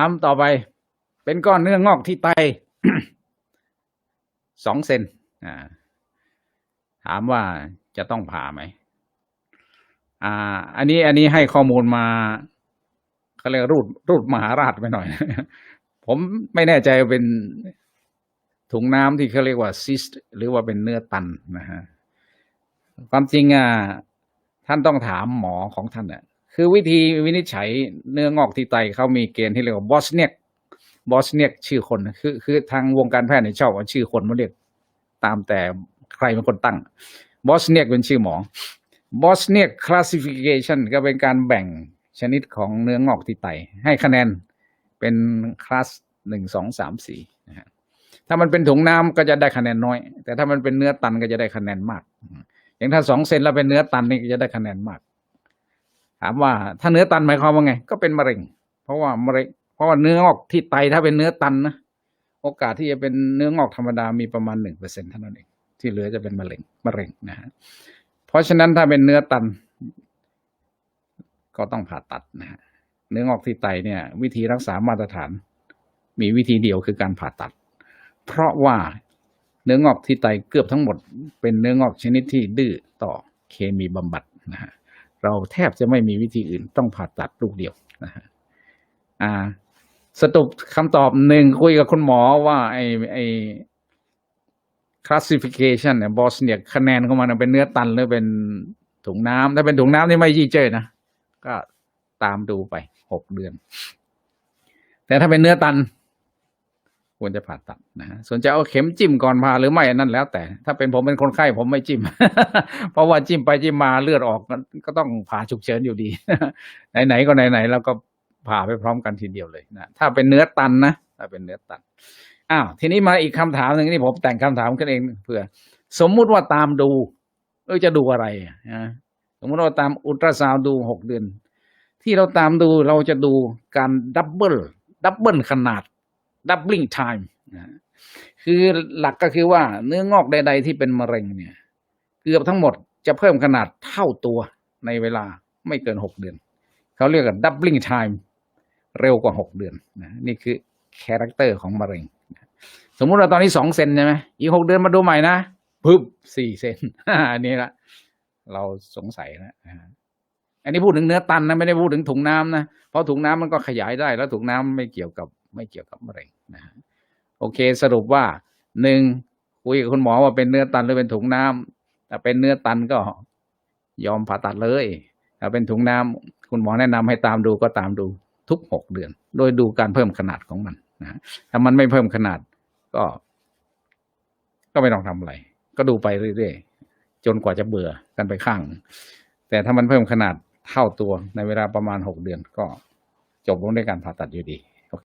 ถามต่อไป เป็นก้อนเนื้องอกที่ไตสองเซนถามว่าจะต้องผ่าไหมอ่า อันนี้อันนี้ให้ข้อมูลมาเขาเรียกรูดรูดมหาราชไปหน่อย ผมไม่แน่ใจเป็นถุงน้ำที่เขาเรียกว่าซิสหรือว่าเป็นเนื้อตันนะฮะความจริงอะท่านต้องถามหมอของท่านอะ คือวิธีวินิจฉัยเนื้องอกที่ไตเขามีเกณฑ์ที่เรียกว่าบอสเนียกบอสเนียกชื่อคนคือคือทางวงการแพทย์เนี่ยชอบเอาชื่อคนมาเรียกตามแต่ใครเป็นคนตั้งบอสเนียกเป็นชื่อหมอบอสเนียกคลาสสิฟิเคชันก็เป็นการแบ่งชนิดของเนื้องอกที่ไต ให้คะแนนเป็นคลาสหนึ่งสองสามสี่นะฮะถ้ามันเป็นถุงน้ำก็จะได้คะแนนน้อย แต่ถ้ามันเป็นเนื้อตันก็จะได้คะแนนมาก อย่างถ้าสองเซนแล้วเป็นเนื้อตันนี่ก็จะได้คะแนนมาก ถามว่าถ้าเนื้อตันหมายความว่าไง ก็เป็นมะเร็ง เพราะว่ามะเร็งเพราะว่าเนื้องอกที่ไตถ้าเป็นเนื้อตันนะโอกาสที่จะเป็นเนื้องอกธรรมดามีประมาณหนึ่งเปอร์เซ็นเท่านั้นเองที่เหลือจะเป็นมะเร็งมะเร็งนะฮะเพราะฉะนั้นถ้าเป็นเนื้อตัน ก็ต้องผ่าตัดนะฮะเนื้องอกที่ไตเนี่ย วิธีรักษามาตรฐาน มีวิธีเดียวคือการผ่าตัด เพราะว่าเนื้องอกที่ไตเกือบทั้งหมด เป็นเนื้องอกชนิดที่ดื้อต่อเคมีบำบัดนะฮะ เราแทบจะไม่มีวิธีอื่นต้องผ่าตัดลูกเดียวนะฮะอ่า สรุปคำตอบหนึ่งคุยกับคุณหมอว่าไอไอ classification เนี่ยบอสเนี่ยคะแนนของมันเป็นเนื้อตันหรือเป็นถุงน้ำถ้าเป็นถุงน้ำนี่ไม่ยี่เจยนะ ก็ตามดูไปหกเดือน แต่ถ้าเป็นเนื้อตัน ควรจะผ่าตัดนะฮะส่วนจะเอาเข็มจิ้มก่อนผ่าหรือไม่อันนั้นแล้ว แต่ ถ้าเป็นผมเป็นคนไข้ผมไม่จิ้ม เพราะว่าจิ้มไปจิ้มมาเลือดออกก็ต้องผ่าฉุกเฉินอยู่ดี ไหนๆก็ไหนๆแล้วก็ผ่าไปพร้อมกันทีเดียวเลยนะถ้าเป็นเนื้อตันนะถ้าเป็นเนื้อตันอ้าวทีนี้มาอีกคำถามหนึ่งที่ผมแต่งคำถามขึ้นเองเพื่อ สมมุติว่าตามดู เออจะดูอะไรนะสมมติว่าตามอุลตราซาวด์ดูหกเดือน ที่เราตามดูเราจะดูการดับเบิลดับเบิลขนาด ดับเบิลไทม์นะคือหลักก็คือว่าเนื้องอกใด ๆ ที่เป็นมะเร็งเนี่ย เกือบทั้งหมดจะเพิ่มขนาดเท่าตัวในเวลาไม่เกินหกเดือน เขาเรียกว่าดับเบิลไทม์เร็วกว่าหกเดือนนะนี่คือคาแรคเตอร์ของมะเร็ง สมมุติว่าตอนนี้สองเซนใช่ไหมอีกหกเดือนมาดูใหม่นะปึ๊บสี่เซนอันนี้ละเราสงสัยนะอันนี้พูดถึงเนื้อตันนะไม่ได้พูดถึงถุงน้ำนะเพราะถุงน้ำมันก็ขยายได้ แล้วถุงน้ำไม่เกี่ยวกับ ไม่เกี่ยวกับมะเร็งนะฮะโอเคสรุปว่าหนึ่งคุยกับคุณหมอว่าเป็นเนื้อตันหรือเป็นถุงน้ำถ้าเป็นเนื้อตันก็ยอมผ่าตัดเลยถ้าเป็นถุงน้ำคุณหมอแนะนำให้ตามดูก็ตามดูทุกหกเดือน โดยดูการเพิ่มขนาดของมันนะฮะถ้ามันไม่เพิ่มขนาดก็ ก็ไม่ต้องทำอะไร ก็ดูไปเรื่อยๆจนกว่าจะเบื่อกันไปข้าง แต่ถ้ามันเพิ่มขนาดเท่าตัวในเวลาประมาณหกเดือนก็จบลงด้วยการผ่าตัดอยู่ดี